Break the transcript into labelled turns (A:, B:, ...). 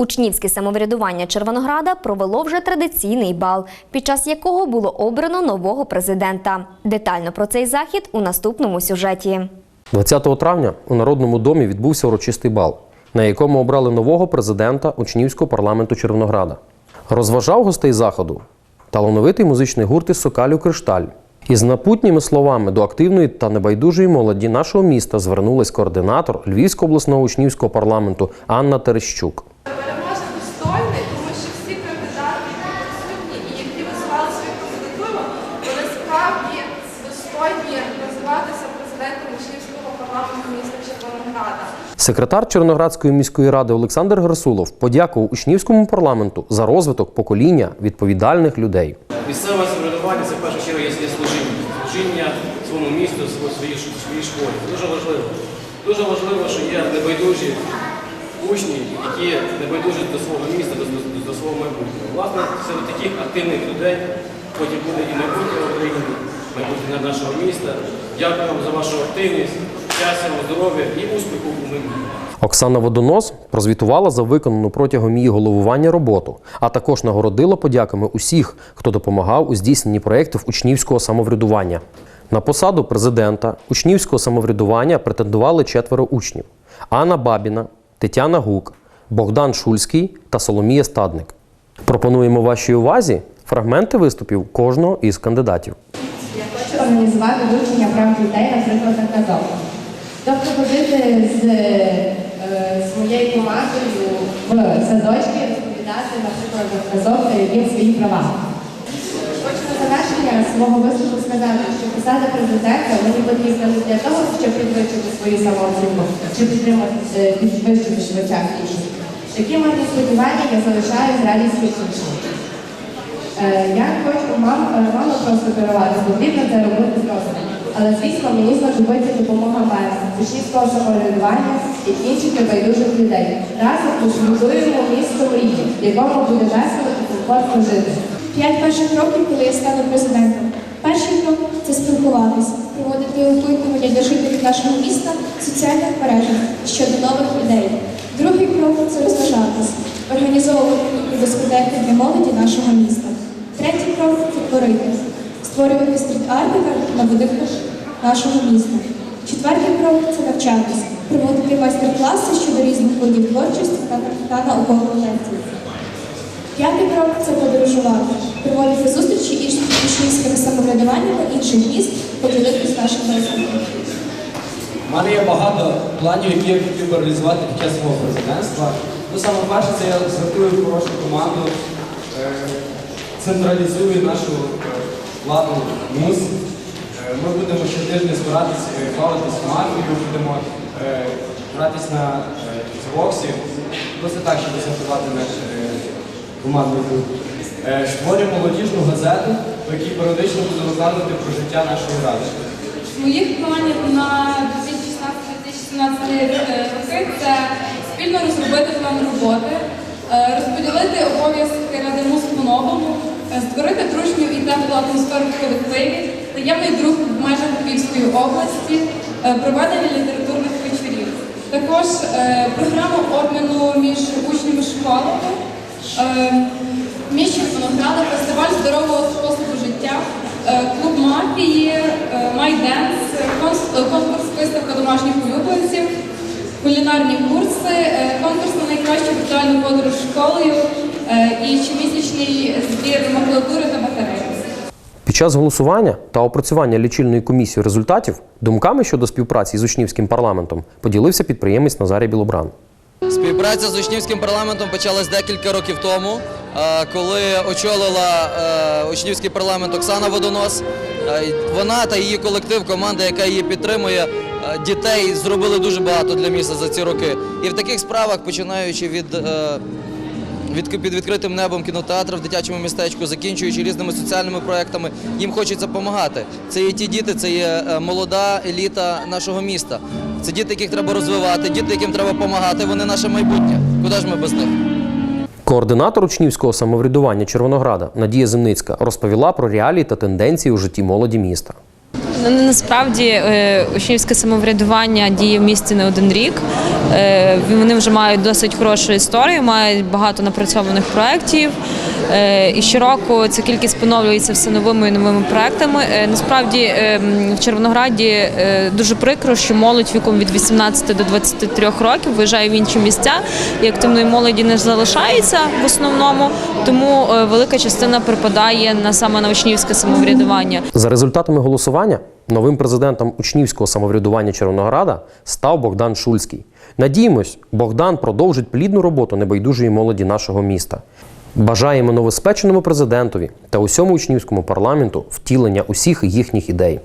A: Учнівське самоврядування Червонограда провело вже традиційний бал, під час якого було обрано нового президента. Детально про цей захід у наступному сюжеті.
B: 20 травня у Народному домі відбувся урочистий бал, на якому обрали нового президента учнівського парламенту Червонограда. Розважав гостей заходу талановитий музичний гурт із Сокалю Кришталь. Із напутніми словами до активної та небайдужої молоді нашого міста звернулась координатор Львівського обласного учнівського парламенту Анна Терещук.
C: Переможець достойний, тому що всі кандидати, які присутні і які висували свою кандидатуру, вони справді достойні називатися президентом учнівського парламенту міста Червонограда.
B: Секретар Червоноградської міської ради Олександр Герасулов подякував учнівському парламенту за розвиток покоління відповідальних людей.
D: Місцеве самоврядування це в першу чергу є служіння. Служіння своєму місту, сво- своїй, своїй школі. Дуже важливо. Дуже важливо, що є небайдужі учні, які не небайдужі до свого міста, до, до, до свого майбутнього. Власне, серед таких активних людей потім буде і майбутнє України, майбутнє нашого міста. Дякую вам за вашу активність, щастя, здоров'я і успіху у майбутньому.
B: Оксана Водонос прозвітувала за виконану протягом її головування роботу, а також нагородила подяками усіх, хто допомагав у здійсненні проєктів учнівського самоврядування. На посаду президента учнівського самоврядування претендували четверо учнів: Анна Бабіна, Тетяна Гук, Богдан Шульський та Соломія Стадник. Пропонуємо вашій увазі фрагменти виступів кожного із кандидатів.
E: Я хочу організувати вивчення прав дітей на прикладах казок. Тобто ходити з е, своєю командою в садочки розповідати на прикладах казок їм свої права. Завершення свого виступу сказати, що посада президента мені потрібна для того, щоб підвищити свою самооцінку, чи підтримати е, підвищити в інших. Такі мої сподівання я залишаю з радістю іншим. Е, Я хочу мам, е, маму просто керувати, потрібно це робити просто. Але звісно, мені знадобиться допомога мера, учнівського самоврядування і інших небайдужих людей. Разом ми збудуємо місто мрії, в якому буде весело і комфортно жити.
F: П'ять перших кроків, коли я стану президентом. Перший крок це спілкуватися, проводити опитування для жителів нашого міста соціальних мережах щодо нових ідей. Другий крок це розважатися, організовувати літні дискотеки для молоді нашого міста. Третій крок це творити, створювати стріт-арти на будинках нашого міста. Четвертий крок це навчатися, проводити майстер-класи щодо різних видів творчості та наукових лекцій. П'ятий крок це подорожувати, проводити зустрічі із учнівськими самоврядуваннями інших міст, поділитися нашим досвідом.
G: У мене є багато планів, які я хотів би реалізувати під час свого президентства. Ну, саме перше, це я зготую хорошу команду, е, централізую нашу е, владу МУС. Е, Ми будемо щотижня збиратись, е, бавитись в будемо гратись на Xbox. Просто так, щоб зготувати наш е, командний. Е, молодіжну газету, в якій періодично буду розказувати про життя нашої ради.
C: Моїх планів на 2016-2017 роки це спільно розробити план роботи, е, розподілити обов'язки Ради МУС по-новому, е, створити дружню і теплу атмосферу в колективі, таємний друг в межах Львівської області, е, проведення літературних вечорів. Також е, програму обміну між е, між фестиваль здорового способу життя, е, клуб мафії, е, майденс, конкурс виставка домашніх улюбленців, кулінарні курси, конкурс на найкращу віртуальну подорож школою і щомісячний збір макулатури та батареї.
B: Під час голосування та опрацювання лічильної комісії результатів думками щодо співпраці з учнівським парламентом поділився підприємець Назарій Білобран.
H: Співпраця з учнівським парламентом почалась декілька років тому, е, коли очолила е, учнівський парламент Оксана Водонос. Е, Вона та її колектив, команда, яка її підтримує, дітей зробили дуже багато для міста за ці роки. І в таких справах, починаючи від під відкритим небом кінотеатра в дитячому містечку, закінчуючи різними соціальними проектами, їм хочеться допомагати. Це є ті діти, це є е, молода еліта нашого міста. Це діти, яких треба розвивати, діти, яким треба допомагати. Вони наше майбутнє. Куди ж ми без них?
B: Координатор учнівського самоврядування Червонограда Надія Земницька розповіла про реалії та тенденції у житті молоді міста.
I: Ну, Насправді е, учнівське самоврядування діє в місті не один рік. Е, Вони вже мають досить хорошу історію, мають багато напрацьованих проєктів. Е, І щороку ця кількість поновлюється все новими і новими проектами. Насправді в Червонограді дуже прикро, що молодь віком від 18 до 23 років виїжджає в інші місця, і активної молоді не залишається в основному, тому велика частина припадає на саме на учнівське самоврядування.
B: За результатами голосування новим президентом учнівського самоврядування Червонограда став Богдан Шульський. Надіємось, Богдан продовжить плідну роботу небайдужої молоді нашого міста. Бажаємо новоспеченому президентові та усьому учнівському парламенту втілення усіх їхніх ідей.